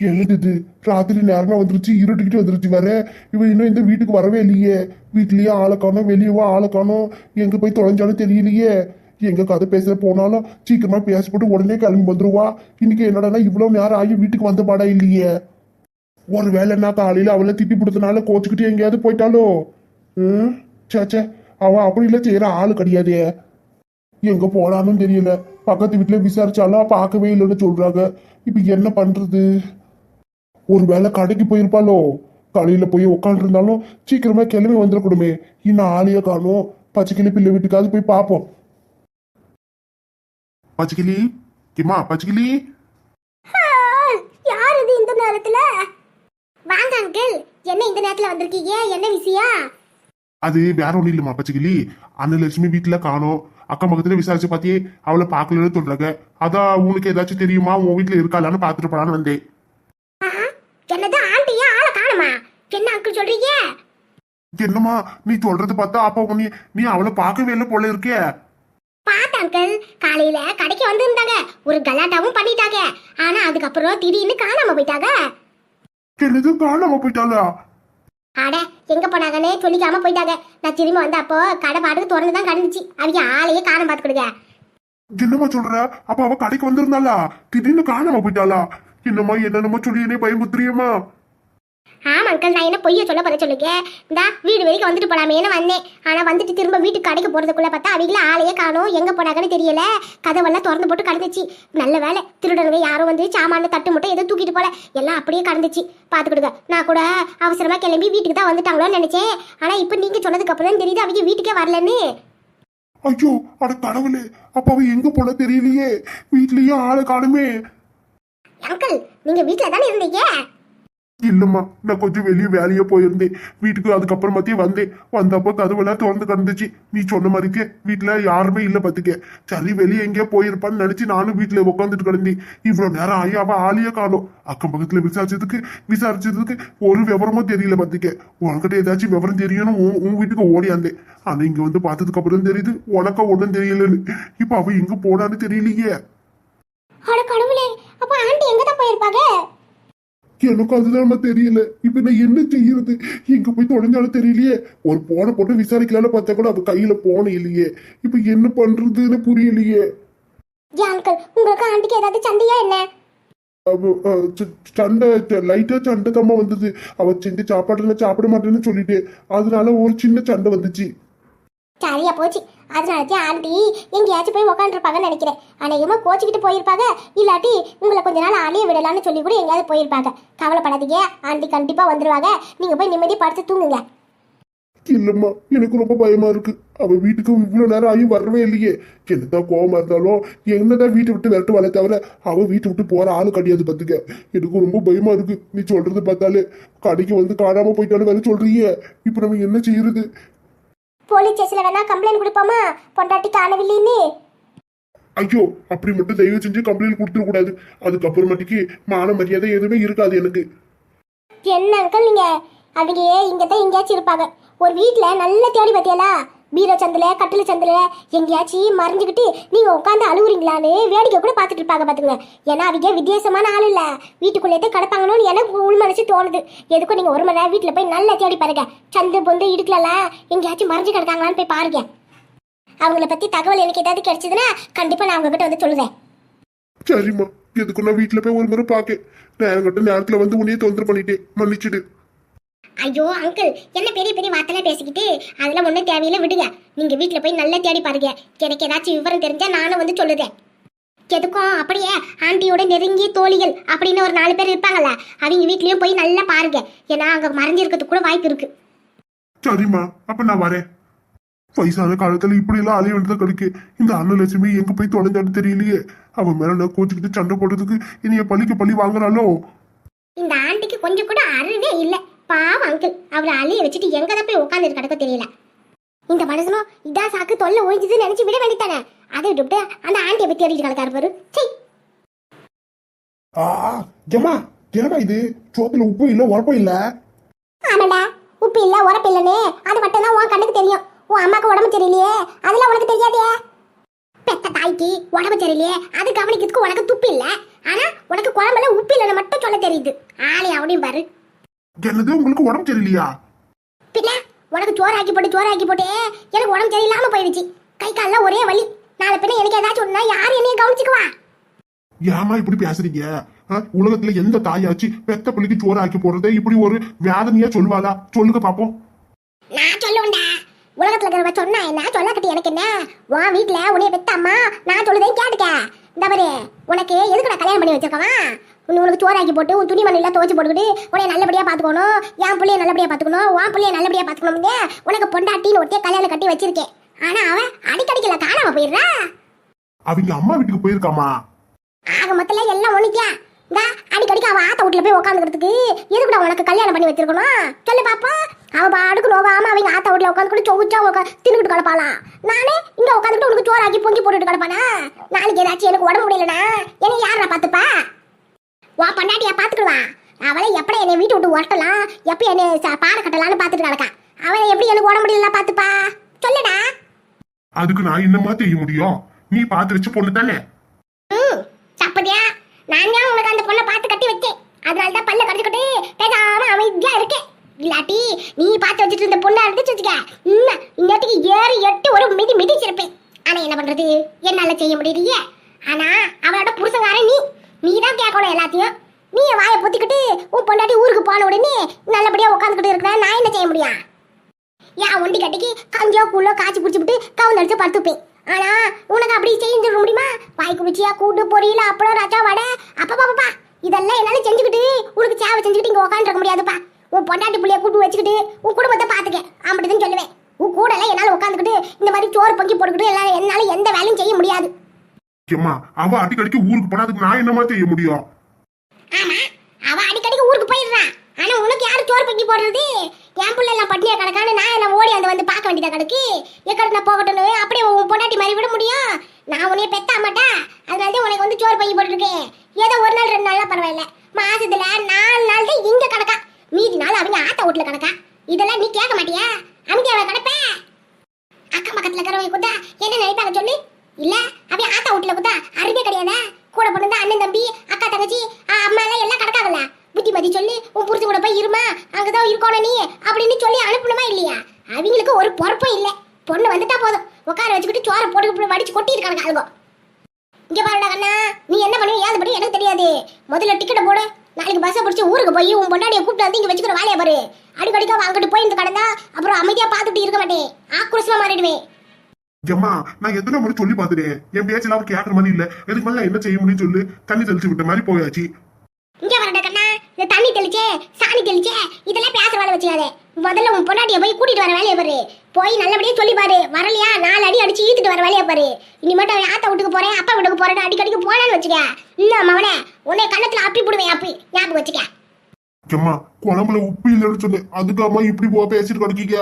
எழுதுது. ராத்திரி நேரமா வந்துருச்சு இருட்டுக்கிட்டு வந்துருச்சு வேற. இவன் இன்னும் இந்த வீட்டுக்கு வரவே இல்லையே. வீட்லயே ஆளை காணோம் வெளியவா ஆளை காணோம். எங்க போய் தொலைஞ்சாலும் தெரியலையே. எங்க கதை பேச போனாலும் சீக்கிரமா பேசப்பட்டு உடனே கிளம்பி வந்துருவா. இன்னைக்கு என்னடா இவ்வளவு நேரம் ஆகி வீட்டுக்கு வந்த பாடா இல்லையே. ஒரு வேலை என்ன காலையில அவளை திட்டி கொடுத்தனால கோச்சுக்கிட்டு எங்கேயாவது போயிட்டாலோ? ம்? சேச்சே சே அவ அப்படி இல்ல செய்யற ஆளு கிடையாது. எங்க போனாலும் தெரியல. பக்கத்து வீட்டுல விசாரிச்சாலும் பார்க்கவே இல்லைன்னு சொல்றாங்க. இப்ப என்ன பண்றது? ஒருவேளை கடைக்கு போயிருப்பாளோ? காலையில போய் உட்காந்துருந்தாலும் சீக்கிரமா கிளம்பி வந்துடக்கூடுமே. இன்னும் ஆளைய காணும். பச்சைக்கிளி பிள்ளை வீட்டுக்காவது போய் பார்ப்போம். பச்சைக்கிளி? கிமா பச்சைக்கிளி? யார் இது இந்த நேரத்துல? வாங்க அங்கிள். என்ன இந்த நேரத்துல வந்திருக்கீங்க? என்ன விஷயம் அது வேற ஒண்ணும் இல்லம்மா பச்சைக்கிளி. அன்னலட்சுமி வீட்டுல காணோம். அக்கம் பக்கத்துல விசாரிச்சு பாத்தியே அவளை பார்க்கலன்னு சொல்றாங்க. அதான் உனக்கு ஏதாச்சும் தெரியுமா? உன் வீட்டுல இருக்காளான்னு பாத்துட்டு போலான்னு வந்தேன் ஆஹா, என்னது ஆண்டியா ஆளை காணுமா என்ன அங்கிள் சொல்றீங்க? என்னம்மா நீ சொல்றது பார்த்தா அப்ப நீ நீ அவளை பார்க்கவே இல்லை போல இருக்கே. பார்த்த அங்கிள் காலையில கடைக்கு வந்திருந்தாங்க. ஒரு கலாட்டாவும் பண்ணிட்டாங்க. ஆனா அதுக்கப்புறம் திடீர்னு காணாம போயிட்டாங்க. என்னது காணாம போயிட்டாளா? அட எங்க போனாங்கன்னே சொல்லிக்காம போயிட்டாங்க. நான் திரும்பி வந்த அப்போ கடை பாட்டுக்கு திறந்து தான் கிடந்துச்சு. அவங்க ஆளையே காணாம பார்த்து கொடுங்க என்னம்மா சொல்ற? அப்ப அவ கடைக்கு வந்திருந்தாளா? திடீர்னு காணாம போயிட்டாளா? என்னம்மா என்னென்னமோ சொல்லி என்னை பயமுத்துறியம்மா ஆமா அங்கிள் நான் என்ன பொய்ய சொல்ல போற சொல்லுங்க? இந்தா வீடு வரைக்கும் வந்துட்டு போலாமேன்னு வந்தேன். ஆனா வந்துட்டு திரும்ப வீட்டுக்கு கடைக்கு போறதுக்குள்ள பார்த்தா அவங்கள ஆளையே காணோம். எங்க போனாங்கன்னு தெரியல. கதவெல்லாம் திறந்து போட்டு கடந்துச்சு. நல்ல வேலை. திருடனுங்க யாரும் வந்து சாமான தட்டு மட்டும் ஏதோ தூக்கிட்டு போல. எல்லாம் அப்படியே கடந்துச்சு. பாத்துக்கிடுங்க நான் கூட அவசரமா கிளம்பி வீட்டுக்கு தான் வந்துட்டாங்களோன்னு நினைச்சேன். ஆனா இப்ப நீங்க சொன்னதுக்கு அப்புறம் தான் தெரியுது அவங்க வீட்டுக்கே வரலன்னு. ஐயோ அட கடவுளே. அப்ப அவ எங்க போன தெரியலையே. வீட்லயே ஆளை காணுமே. அங்கிள் நீங்க வீட்டுல தானே இருந்தீங்க? இல்லைம்மா நான் கொஞ்சம் வெளியே வேலையே போயிருந்தேன். வீட்டுக்கு அதுக்கப்புறமாத்தே வந்தேன். வந்தப்போ கதவெல்லாம் திறந்து கிடந்துச்சு. நீ சொன்ன மாதிரிக்கே வீட்டில் யாருமே இல்லை பார்த்துக்கே சரி வெளியே எங்கேயோ போயிருப்பான்னு நினச்சி நானும் வீட்டில் உட்காந்துட்டு கிடந்தேன். இவ்வளோ நேரம் ஆகி அவள் ஆளையே காணும். அக்கம் பக்கத்துல விசாரிச்சதுக்கு விசாரிச்சதுக்கு ஒரு விவரமும் தெரியல பார்த்துக்கே உனக்கிட்ட ஏதாச்சும் விவரம் தெரியணும் உன் உன் வீட்டுக்கு ஓடியாந்தேன் ஆனால் இங்கே வந்து பார்த்ததுக்கு அப்புறம் தெரியுது. உனக்க ஒன்றும் தெரியலன்னு. இப்போ அவ எங்க போனான்னு தெரியலையே. அட கடவுளே அப்போ ஆண்டி எங்கே தான் போயிருப்பாங்க? எனக்கு அதுதான் தெரியல. இப்ப நான் என்ன செய்யறது? எங்க போய் தொலைஞ்சாலும் தெரியலையே. ஒரு போனை போட்டு விசாரிக்கலாம்னு பார்த்தா கூட அவ கையில போன இல்லையே. இப்ப என்ன பண்றதுன்னு புரியலையே. அங்கிள் உங்களுக்கு ஆண்டிக்கு ஏதாவது சண்டையா என்ன? சண்டை லைட்டா சண்டை தம்மா வந்தது. அவ செஞ்ச சாப்பாடுல சாப்பிட மாட்டேன்னு சொல்லிட்டு அதனால ஒரு சின்ன சண்டை வந்துச்சு. சரியா போச்சு. அதனாலதான் ஆண்டி எங்கேயாச்சும் போய் உக்காந்துருப்பாங்கன்னு நினைக்கிறேன். அநேகமா கோச்சிக்கிட்டு போயிருப்பாங்க. இல்லாட்டி உங்களை கொஞ்ச நாள் அழிய விடலாம்னு சொல்லி கூட எங்கேயாவது போயிருப்பாங்க. கவலைப்படாதீங்க. ஆண்டி கண்டிப்பாக வந்துருவாங்க. நீங்க போய் நிம்மதி படுத்து தூங்குங்க. இல்லம்மா எனக்கு ரொம்ப பயமா இருக்கு. அவ வீட்டுக்கு இவ்வளவு நேரம் ஆகியும் வரவே இல்லையே. என்னதான் கோவமா இருந்தாலும் என்னதான் வீட்டை விட்டு விரட்டு வர தவிர அவ வீட்டை விட்டு போற ஆளு கிடையாது பாத்துக்க. எனக்கு ரொம்ப பயமா இருக்கு. நீ சொல்றது பார்த்தாலே கடைக்கு வந்து காணாம போயிட்டாலும் வேற சொல்றியே இப்ப நம்ம என்ன செய்யறது? போலீஸ் ஸ்டேஷன்ல வேணா கம்ப்ளைண்ட் கொடுப்போமா? பொண்டாட்டி காணவில்லைன்னு ஐயோ அப்படி மட்டும் தயவு செஞ்சு கம்ப்ளைண்ட் கொடுத்துட கூடாது. அதுக்கப்புறமேட்டுக்கு மான மரியாதை எதுவுமே இருக்காது எனக்கு. என்ன அங்கிள் நீங்க? அவங்க இங்க தான் எங்கேயாச்சும் இருப்பாங்க. ஒரு வீட்ல நல்ல தேடி பார்த்தியாலா பீரோ சந்தில கட்டில சந்தில எங்கேயாச்சும் மறைஞ்சுக்கிட்டு நீங்கள் உட்காந்து அழுவுறீங்களான்னு வேடிக்கை கூட பார்த்துட்டு இருப்பாங்க பார்த்துங்க ஏன்னா அவங்க வித்தியாசமான ஆள் இல்லை. வீட்டுக்குள்ளேயே கிடப்பாங்கன்னு எனக்கு உள் மனசு தோணுது. எதுக்கும் நீங்கள் ஒரு மணி நேரம் வீட்டில் போய் நல்லா தேடி பாருங்க. சந்து பொந்து இடுக்கல எங்கேயாச்சும் மறைஞ்சு கிடக்காங்களான்னு போய் பாருங்க. அவங்கள பற்றி தகவல் எனக்கு ஏதாவது கிடைச்சதுன்னா கண்டிப்பாக நான் அவங்ககிட்ட வந்து சொல்லுவேன். சரிம்மா. எதுக்கு நான் போய் ஒரு முறை பார்க்க நேரம் கட்ட நேரத்தில் வந்து உன்னையே தொந்தரவு பண்ணிட்டேன். மன்னிச்சிடு. ஐயோ அங்கிள் என்ன பெரிய பெரிய வார்த்தைலாம் பேசிக்கிட்டு? அதெல்லாம் ஒன்றும் தேவையில்ல விடுங்க. நீங்க வீட்டில் போய் நல்லா தேடி பாருங்க. எனக்கு ஏதாச்சும் விவரம் தெரிஞ்சா நானும் வந்து சொல்லுதேன். எதுக்கும்? அப்படியே ஆண்டியோட நெருங்கிய தோழிகள் அப்படின்னு ஒரு நாலு பேர் இருப்பாங்கல்ல அவங்க வீட்லயும் போய் நல்லா பாருங்க. ஏன்னா அங்க மறைஞ்சிருக்கிறதுக்கு கூட வாய்ப்பு இருக்கு. சரிம்மா அப்ப நான் வரேன். வயசான காலத்துல இப்படி எல்லாம் அலைய வேண்டியதா கிடைக்கு இந்த அன்னலட்சுமி எங்க போய் தொலைஞ்சான்னு தெரியலையே. அவன் மேல நான் கோச்சுக்கிட்டு சண்டை போடுறதுக்கு இனிய பள்ளிக்கு பள்ளி வாங்குறாளோ? இந்த ஆண்டிக்கு கொஞ்சம் கூட அறிவே இல்லை. பாவம் அங்கிள் அவளை அழிய வச்சுட்டு எங்க தான் போய் உட்காந்துட்டு கிடக்க தெரியல. இந்த மனுஷனும் இதான் சாக்கு தொல்லை ஒழிஞ்சுதுன்னு நினைச்சு விட வேண்டித்தானே அதை விட்டுவிட்டு அந்த ஆண்டியை பத்தி தேடிட்டு கிடக்காரு பாரு. சீ ஆ என்னடா இது? சோத்துல உப்பு இல்ல உரப்பும் இல்ல? ஆமாடா உப்பு இல்ல உரப்பு இல்லன்னு. அது மட்டும் தான் உன் கண்ணுக்கு தெரியும். உன் அம்மாக்கு உடம்பு சரியில்லையே. அதெல்லாம் உனக்கு தெரியாதே? பெத்த தாய்க்கு உடம்பு சரியில்லையே. அது கவனிக்கிறதுக்கு உனக்கு துப்பு இல்ல. ஆனா உனக்கு குழம்புல உப்பு இல்லைன்னு மட்டும் சொல்ல தெரியுது. ஆளே அப்படியும் பாரு. என்னது உங்களுக்கு உடம்பு சரியில்லையா? பின்ன உனக்கு சோறு ஆக்கி போட்டு சோறு ஆக்கி போட்டு எனக்கு உடம்பு சரியில்லாம போயிடுச்சு கை காலில் ஒரே வலி. நாளை பின்ன எனக்கு ஏதாச்சும் ஒண்ணா யார் என்னைய கவனிச்சுக்குவா? ஏமா இப்படி பேசுறீங்க? உலகத்துல எந்த தாயாச்சு பெத்த பிள்ளைக்கு சோறு ஆக்கி போடுறதே இப்படி ஒரு வேதனையா சொல்லுவாளா? சொல்லுங்க பாப்போம். நான் சொல்லுவேன்டா உலகத்துல இருக்கிறவ சொன்னா என்ன? சொல்லக்கட்டி எனக்கு என்ன? உன் வீட்ல உன்னைய பெத்த அம்மா நான் சொல்லுதேன் கேட்டுக்க. இந்த பாரு உனக்கு எதுக்குடா கல்யாணம் பண்ணி வச்சிருக்கவா உனக்கு சோறாக்கி போட்டு உன் துணி மண்ணில துவச்சு போட்டுக்கிட்டு உன்னை நல்லபடியா பாத்துக்கணும் என் பிள்ளைய நல்லபடியா பாத்துக்கணும் உன் பிள்ளைய நல்லபடியா பாத்துக்கணும்னு உனக்கு பொண்டாட்டின்னு ஒருத்தைய கல்யாணம் கட்டி வச்சிருக்கேன். ஆனா அவன் அடிக்கடிக்கல காணாம போயிடுறா. அவங்க அம்மா வீட்டுக்கு போயிருக்காமா ஆக மொத்தல எல்லாம் ஒண்ணுக்கியா? இந்த அடிக்கடிக்கு அவ ஆத்த வீட்டுல போய் உட்காந்துக்கிறதுக்கு எதுக்குடா உனக்கு கல்யாணம் பண்ணி வச்சிருக்கணும்? சொல்லு பாப்பா அவ பாடுக்கு நோகாம அவங்க ஆத்த வீட்டுல உட்காந்து சொகுச்சா உட்கா தின்னுக்கிட்டு கிடப்பாளாம் நானே இங்க உட்காந்துட்டு உனக்கு சோறாக்கி பொங்கி போட்டுட்டு கிடப்பானா? நாளைக்கு ஏதாச்சும் எனக்கு உடம்பு முடியலனா என்னை யாரா பாத்துப்பா வா பண்டாட்டியா பாத்துக்குவா அவளை எப்படி என்னை வீட்டு விட்டு ஒட்டலாம் எப்படி என்னை பாறை கட்டலாம்னு பாத்துட்டு கிடக்கா அவளை எப்படி எனக்கு உடம்பு முடியல பாத்துப்பா சொல்லுடா. அதுக்கு நான் என்னமா செய்ய முடியும்? நீ பார்த்து வச்சு பொண்ணு தானே? ம் சப்பதியா நான் தான் உனக்கு அந்த பொண்ணை பார்த்து கட்டி வச்சேன். அதனால தான் பல்ல கடிச்சுக்கிட்டு பேசாம அமைதியா இருக்கேன். இல்லாட்டி நீ பார்த்து வச்சுட்டு இருந்த பொண்ணா இருந்துச்சு வச்சுக்க. இன்னும் இன்னத்துக்கு ஏறி எட்டு ஒரு மிதி மிதிச்சிருப்பேன். ஆனா என்ன பண்றது? என்னால செய்ய முடியலையே. ஆனா அவளோட புருஷங்காரன் நீ. நீ தான் கேட்கணும் எல்லாத்தையும். நீ வாயை பொத்திக்கிட்டு உன் பொண்டாட்டி ஊருக்கு போன உடனே நல்லபடியாக உட்காந்துக்கிட்டு இருக்கிற நான் என்ன செய்ய முடியும்? ஏன் ஒண்டி கட்டிக்கு கஞ்சோ கூழோ காய்ச்சி குடிச்சுட்டு கவுந்தடிச்சு படுத்துப்பேன் ஆனா உனக்கு அப்படி செஞ்சிட முடியுமா? வாய் குடிச்சியா கூட்டு பொரியல அப்பளம் ரச்சா வடை? அப்பா பாப்பா இதெல்லாம் என்னால செஞ்சுக்கிட்டு உனக்கு சேவை செஞ்சுக்கிட்டு இங்க உட்காந்துருக்க முடியாதுப்பா. உன் பொண்டாட்டி புள்ளிய கூட்டு வச்சுக்கிட்டு உன் குடும்பத்தை பாத்துக்க அப்படிதான் சொல்லுவேன். உன் கூட எல்லாம் என்னால உட்காந்துக்கிட்டு இந்த மாதிரி சோறு பங்கி போட்டுக்கிட்டு எல்லாம் என்னால எந்த வேலையும் செய்ய முடியாது. ஏம்மா அவ அடிக்கடிக்கு ஊருக்கு போனாதுக்கு நான் என்னமா செய்ய முடியும்? ஆமா அவ அடிக்கடிக்கு ஊருக்கு போயிடுறா. ஆனா உனக்கு யாரு சோறு பொங்கி போடுறது? என் பிள்ளை எல்லாம் பட்டியா கிடக்கான்னு நான் எல்லாம் ஓடி வந்து வந்து பார்க்க வேண்டியதா கிடக்கு? எக்கட நான் போகட்டும் அப்படியே உன் பொண்டாட்டி மாதிரி விட முடியும்? நான் உன்னைய பெத்தா மாட்டா? அதனால தான் உனக்கு வந்து சோறு பொங்கி போட்டுருக்கேன் ஏதோ ஒரு நாள் ரெண்டு நாள்லாம் பரவாயில்ல. மாசத்துல நாலு நாள் தான் இங்க கிடக்கா. மீதி நாள் அவங்க ஆத்த வீட்டுல கிடக்கா. இதெல்லாம் நீ கேட்க மாட்டியா? அமைதியா கிடப்ப? அக்கம் பக்கத்துல இருக்கிறவங்க கூட என்ன நினைப்பாங்க சொல்லு? இல்ல அவன் ஆத்தா வீட்டுல கூட அறிவே கிடையாதா? கூட பிறந்த அண்ணன் தம்பி அக்கா தங்கச்சி அம்மா எல்லாம் எல்லாம் கிடக்காங்கல்ல புத்திமதி சொல்லி உன் புரிச்சு கூட போய் இருமா? அங்கதான் இருக்கணும் நீ? அப்படின்னு சொல்லி அனுப்பணுமா இல்லையா? அவங்களுக்கு ஒரு பொறுப்பும் இல்ல. பொண்ணு வந்துட்டா போதும். உட்கார வச்சுக்கிட்டு சோற போட்டு வடிச்சு கொட்டி இருக்காங்க அதுங்க இங்க பாருடா கண்ணா நீ என்ன பண்ணுவ ஏது பண்ணி எனக்கு தெரியாது. முதல்ல டிக்கெட் போடு. நாளைக்கு பஸ்ஸை பிடிச்சி ஊருக்கு போய் உன் பொண்டாடியை கூப்பிட்டு வந்து இங்க வச்சுக்கிற வேலையை பாரு. அடிக்கடிக்கா அங்கிட்டு போய் கடந்தா அப்புறம் அமைதியா பார்த்துட்டு இருக்க மாட்டேன். ஆக்ரோஷமா மாறிடுவேன். ஏம்மா நான் எத்தனை முறை சொல்லி பார்த்துட்டேன் என் பேச்செல்லாம் அவர் கேட்கற மாதிரி இல்ல. எதுக்கு மேல என்ன செய்ய முடியும்னு சொல்லு. தண்ணி தெளிச்சு விட்ட மாதிரி போயாச்சு. இங்க வரடா கண்ணா. இந்த தண்ணி தெளிச்சே சாணி தெளிச்சே இதெல்லாம் பேசுற வேலை வச்சுக்காதே. முதல்ல உன் பொண்டாட்டிய போய் கூட்டிட்டு வர வேலையை பாரு. போய் நல்லபடியா சொல்லி பாரு. வரலையா நாலு அடி அடிச்சு ஈத்துட்டு வர வேலையை பாரு. இனிமேட்டு அவன் ஆத்தா வீட்டுக்கு போறேன் அப்பா வீட்டுக்கு போறேன் அடிக்கடிக்கு போனான்னு வச்சுக்க. இன்னும் அவனே உன்னை கண்ணத்துல அப்பி போடுவேன் அப்பி ஞாபகம் வச்சுக்க. ஏம்மா குழம்புல உப்பு இல்லைன்னு சொன்னேன். அதுக்காம இப்படி போ பேசிட்டு கிடக்கீங்க.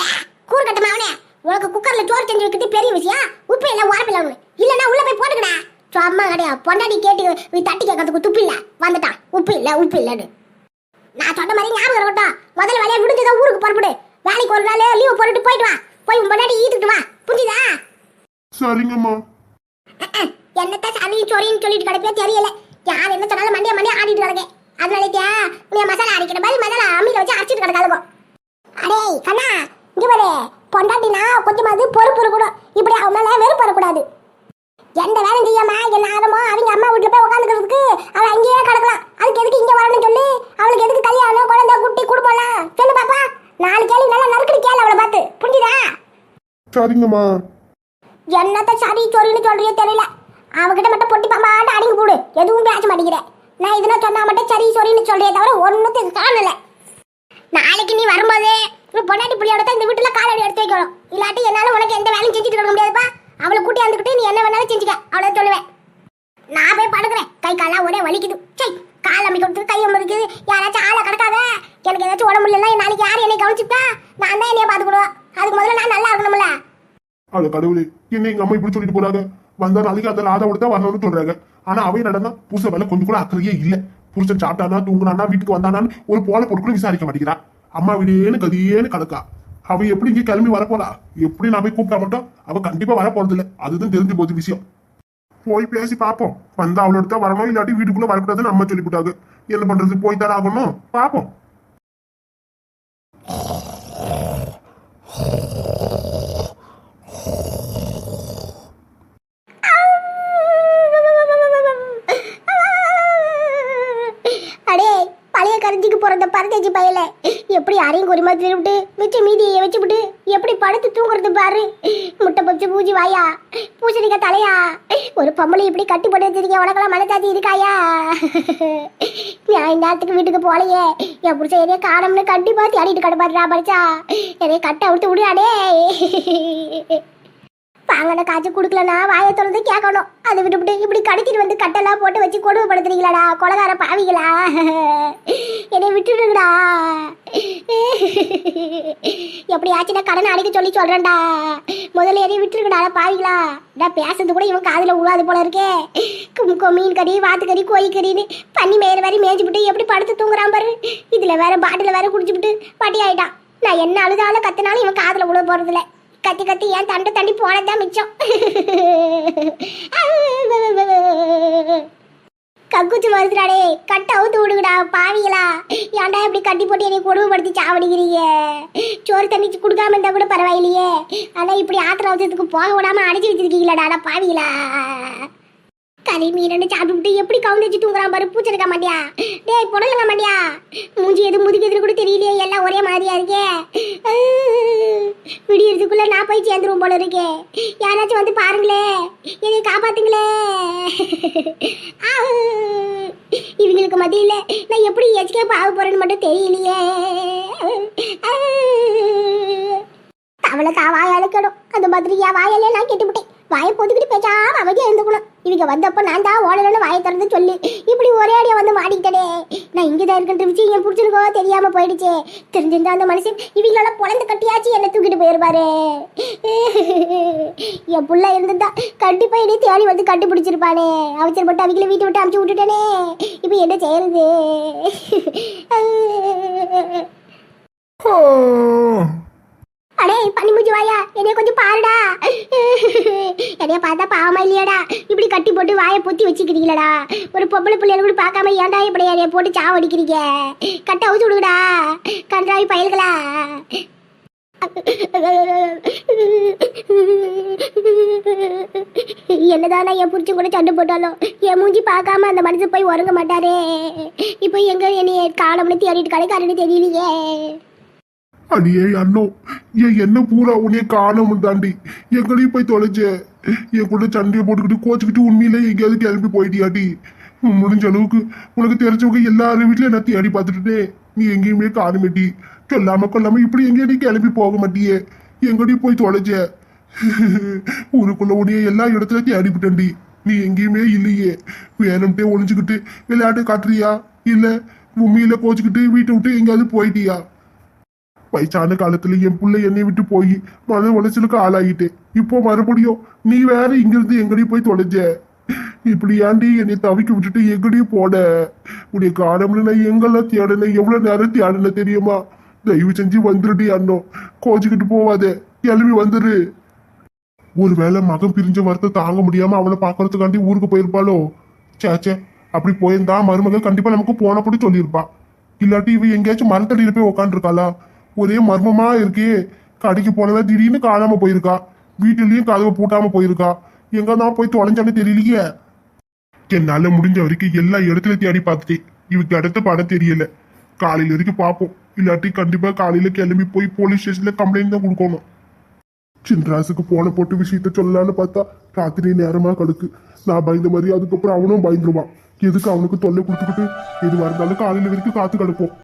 ஏ கூறுகட்டமா அவனே? உனக்கு குக்கர்ல சோறு செஞ்சு வைக்கிறது பெரிய விஷயம். உப்பு எல்லாம் உரப்பில்ல அவனு இல்லன்னா உள்ள போய் போட்டுக்கடா. சும்மா கிடையாது. பொண்டாட்டி கேட்டு தட்டி கேட்கறதுக்கு துப்பு இல்ல. வந்துட்டான். உப்பு இல்ல உப்பு இல்லன்னு. நான் சொன்ன மாதிரி ஞாபகம் இருக்கட்டும். முதல்ல வேலையை முடிஞ்சதா ஊருக்கு புறப்படு. வேலைக்கு ஒரு நாள் லீவ் போட்டுட்டு போயிட்டு வா. போய் உன் பொண்டாட்டி ஈத்துட்டு வா. புரிஞ்சுதா? சரிங்கம்மா. என்னத்த சளி சொரின்னு சொல்லிட்டு கிடப்பே தெரியல. யார் என்ன சொன்னாலும் மண்டியா மண்டியா ஆடிட்டு கிடக்கேன் அதனால நீ மசாலா அரைக்கிற மாதிரி மசாலா அம்மியில வச்சு அரைச்சிட்டு கிடக்காளுங்க அடே கண்ணா இங்க பாரு. பொண்டாட்டினா கொஞ்சமாவது பொறுப்பு இருக்கணும். இப்படி அவன் மேல வெறுப்பு வரக்கூடாது. எந்த வேலையும் செய்யாம என்ன ஆரமோ அவங்க அம்மா வீட்டுல போய் உட்காந்துக்கிறதுக்கு அவள் அங்கேயே கிடக்கலாம். அதுக்கு எதுக்கு இங்க வரணும்னு சொல்லி அவளுக்கு எதுக்கு கல்யாணம் குழந்தை குட்டி குடும்பம்லாம்? சொல்லு பாப்பா. நாலு கேள்வி நல்லா நறுக்கடி கேளு அவளை பார்த்து. புரிஞ்சுதா? சரிங்கம்மா. என்னத்த சரி சொரின்னு சொல்றியோ தெரியல. அவகிட்ட மட்டும் பொட்டி பாம்பாட்டு அடங்கி போடு. எதுவும் பேச மாட்டேங்கிறேன் நான் இதெல்லாம் சொன்னா மட்டும் சரி சொரின்னு சொல்றியே தவிர ஒன்றுத்துக்கு காணல. நாளைக்கு நீ வரும்போது பொண்டாட்டி புள்ளியோட தான் இந்த வீட்டுல காலடி எடுத்து வைக்கணும். இல்லாட்டி என்னால உனக்கு எந்த வேலையும் செஞ்சுட்டு இருக்க முடியாதுப்பா. அவளை கூட்டி வந்துக்கிட்டு நீ என்ன வேணாலும் செஞ்சுக்க. அவ்வளோ சொல்லுவேன். நான் போய் படுக்கிறேன். கை காலாம் ஒரே வலிக்குது. சை கால் அமைக்க கொடுத்து கை அம்மி யாராச்சும் ஆளை கிடக்காத. எனக்கு ஏதாச்சும் உடம்பு இல்லைன்னா நாளைக்கு யார் என்னை கவனிச்சுப்பா நான் தான் என்னைய பார்த்துக்கிடுவேன். அதுக்கு முதல்ல நான் நல்லா இருக்கணும்ல. அது கடவுளே என்ன எங்க அம்மா இப்படி சொல்லிட்டு போறாங்க? வந்தா நாளைக்கு அந்த லாத விட வரணும்னு சொல்றாங்க. ஆனா அவை நடந்தா புருஷன் வேலை கொஞ்சம் கூட அக்கறையே இல்ல. புருஷன் சாப்பிட்டானா தூங்கினானா வீட்டுக்கு வந்தானான்னு ஒரு போல பொருட்களும் விசாரிக்க மாட்டேங்கிறான் அம்மா வீடேன்னு கதியேன்னு கிடக்கா அவ எப்படி இங்க கிளம்பி வரப்போறா? எப்படி நான் போய் கூப்பிட்டா மட்டும் அவ கண்டிப்பா வர போறது இல்ல அதுதான் தெரிஞ்சு போது விஷயம். போய் பேசி பார்ப்போம். வந்தா அவளோட தான் வரணும் இல்லாட்டி வீட்டுக்குள்ள வரக்கூடாதுன்னு அம்மா சொல்லிவிட்டாங்க. என்ன பண்றது போய் தானே ஆகணும்? பார்ப்போம். அடே பழைய கரஞ்சிக்கு பிறந்த பரதேஜி பயல. எப்படி அரையும் குறிமா திருவிட்டு மிச்ச மீதியை வச்சுவிட்டு எப்படி படுத்து தூங்குறது பாரு. முட்டை பச்சு பூஜி வாயா பூசணிக்க தலையா ஒரு பொம்பளை இப்படி கட்டி போட்டு வச்சிருக்கேன் உனக்கெல்லாம் மனசாட்சி இருக்காயா? நான் இந்த நேரத்துக்கு வீட்டுக்கு போலையே. என் புருஷன் எதையே காணம்னு கண்டிப்பா தேடிட்டு கிடப்பாருடா படிச்சா. என்னைய கட்டை விட்டு விடுறாடே பாங்கன காய்ச்சி கொடுக்கலனா வாயை திறந்து கேட்கணும். அதை விட்டுவிட்டு இப்படி கடத்திட்டு வந்து கட்டெல்லாம் போட்டு வச்சு கொடுமைப்படுத்துறீங்களாடா கொலகார பாவிகளா? என்னை விட்டுடுங்கடா. எப்படி ஆச்சுன்னா கடனை அடைக்க சொல்லி சொல்கிறேன்டா முதல்ல என்னை விட்டுருக்கடா பாவிகளா. டா பேசுறது கூட இவன் காதில் உழாது போல இருக்கே. கும்கோ மீன் கறி வாத்து கறி கோழி கறின்னு பண்ணி மேயிற வரை மேய்ச்சிவிட்டு எப்படி படுத்து தூங்குறான் பாரு. இதில் வேற பாட்டில் வேற குடிச்சுவிட்டு பட்டி ஆயிட்டான் நான் என்ன அழுதாலும் கத்தினாலும் இவன் காதில் உழ போகிறதில்ல கத்தி கத்தி ஏன் தண்டு தண்டி போனதான் மிச்சம். கக்குச்சு மறுத்துறாடே கட்ட அவுத்து விடுங்கடா பாவிகளா. ஏன்டா இப்படி கட்டி போட்டு என்னை கொடுமைப்படுத்தி சாவடிக்கிறீங்க? சோறு தண்ணி கொடுக்காம இருந்தா கூட பரவாயில்லையே. ஆனா இப்படி ஆத்திர அவசரத்துக்கு போக விடாம அடைச்சி வச்சிருக்கீங்களாடா அட பாவிகளா. கறி மீனு சாப்பிட்டு எப்படி கவுந்து வச்சு தூங்குறான் பாரு பூச்செடுக்க மாட்டியா? டேய் புடலுங்க மாட்டியா? மூஞ்சி எது முதுக்கு எதுன்னு கூட தெரியலையே எல்லாம் ஒரே மாதிரியா இருக்கே. விடியறதுக்குள்ள நான் போய் சேர்ந்துருவோம் போல இருக்கே. யாராச்சும் வந்து பாருங்களே. என்னை காப்பாத்துங்களே. இவங்களுக்கு மத்தியில நான் எப்படி எஸ்கேப் ஆக போறேன்னு மட்டும் தெரியலையே. அஹ், வாய் தான் கெடும். அந்த மாதிரி என் வாயாலே நான் கெட்டுவிட்டேன் வாயை போட்டுக்கிட்டு பேசாம அமைதியாக இருந்துக்கணும். இவங்க வந்தப்போ நான் தான் ஓடலன்னு வாயை திறந்து சொல்லி இப்படி ஒரே அடியை வந்து மாட்டிக்கிட்டே நான் இங்கே தான் இருக்கின்ற விஷயம் என் பிடிச்சிருக்கோ தெரியாமல் போயிடுச்சே. தெரிஞ்சிருந்தா அந்த மனுஷன் இவங்களால பொழந்து கட்டியாச்சு என்னை தூக்கிட்டு போயிருப்பாரு என் புள்ள இருந்திருந்தா கண்டிப்பாக என்னை தேடி வந்து கண்டுபிடிச்சிருப்பானே. அவசரப்பட்டு அவங்கள வீட்டை விட்டு அமுச்சு விட்டுட்டேனே. இப்போ என்ன செய்யறது? அடே பண்ணி வாயா. என்னைய கொஞ்சம் பாருடா. என்னைய பார்த்தா பாவமா இல்லையாடா. இப்படி கட்டி போட்டு வாயை பொத்தி வச்சுக்கிறீங்களடா. ஒரு பொம்பளை பிள்ளைகள் கூட பார்க்காம ஏன்டா இப்படி என்னைய போட்டு சாவடிக்கிறீங்க கட்ட அவுச்சு விடுங்கடா கன்றாவி பயல்களா. என்னதானா என் புரிச்சு கூட சண்டை போட்டாலும்? என் மூஞ்சி பார்க்காம அந்த மனுஷன் போய் உறங்க மாட்டாரே. இப்போ எங்க என்னைய காலம்னு தேடிட்டு கடைக்காரன்னு தெரியலையே. அடியே அண்ணோ என் என்ன பூரா உன்னைய காணாம தாண்டி? எங்களையும் போய் தொலைச்ச. என் கூட சண்டையை போட்டுக்கிட்டு கோச்சுக்கிட்டு உண்மையிலே எங்கேயாவது கிளம்பி போயிட்டியாடி? முடிஞ்ச அளவுக்கு உனக்கு தெரிஞ்சவங்க எல்லாரும் வீட்லயும் என்ன தேடி பார்த்துட்டுட்டே நீ எங்கேயுமே காணுமேட்டி சொல்லாம கொல்லாம இப்படி எங்கேயும் நீ கிளம்பி போக மாட்டியே. எங்கடி போய் தொலைச்ச. ஊருக்குள்ள உன்னைய எல்லா இடத்துல தேடிவிட்டேன்டி நீ எங்கேயுமே இல்லையே. வேணும்ட்டே ஒளிஞ்சுக்கிட்டு விளையாட்டு காட்டுறியா? இல்ல உண்மையில கோச்சுக்கிட்டு வீட்டை விட்டு எங்கேயாவது போயிட்டியா? வயசான காலத்துல என் புள்ள என்னை விட்டு போய் மன உளைச்சலுக்கு ஆளாகிட்டேன் இப்போ மறுபடியும் நீ வேற இங்கிருந்து எங்கடி போய் தொலைஞ்ச? இப்படி ஏண்டி என்னை தவிக்க விட்டுட்டு எங்கடியும் போட உடைய காரணம்னு நான் எங்கெல்லாம் தேடினேன் எவ்வளவு நேரம் தேடினேன் தெரியுமா? தயவு செஞ்சு வந்துருடி அண்ணோ. கோச்சுக்கிட்டு போவாதே. கிளம்பி வந்துரு. ஒருவேளை மகன் பிரிஞ்ச வரத்தை தாங்க முடியாம அவளை பாக்குறதுக்காண்டி ஊருக்கு போயிருப்பாளோ? சேச்சே அப்படி போயிருந்தா மருமகள் கண்டிப்பா நமக்கு போனப்படி சொல்லியிருப்பா. இல்லாட்டி இவ எங்கேயாச்சும் மரத்தடியில போய் உக்காந்துருக்காளா? ஒரே மர்மமா இருக்கே. கடைக்கு போனதா திடீர்னு காணாம போயிருக்கா. வீட்டுலயும் கதவை பூட்டாம போயிருக்கா. எங்க தான் போய் தொலைஞ்சான்னு தெரியலையே. என்னால முடிஞ்ச வரைக்கும் எல்லா இடத்துல தேடி பார்த்துட்டேன் இவக்கு அடுத்த படம் தெரியல. காலையில வரைக்கும் பார்ப்போம். இல்லாட்டி கண்டிப்பா காலையில கிளம்பி போய் போலீஸ் ஸ்டேஷன்ல கம்ப்ளைண்ட் தான் கொடுக்கணும். சின்ராசுக்கு போன போட்டு விஷயத்த சொல்லலான்னு பார்த்தா ராத்திரி நேரமா கடுக்கு. நான் பயந்த மாதிரி அதுக்கப்புறம் அவனும் பயந்துருவான். எதுக்கு அவனுக்கு தொல்லை கொடுத்துக்கிட்டு எதுவாக இருந்தாலும் காலையில வரைக்கும் காத்து கிடப்போம்.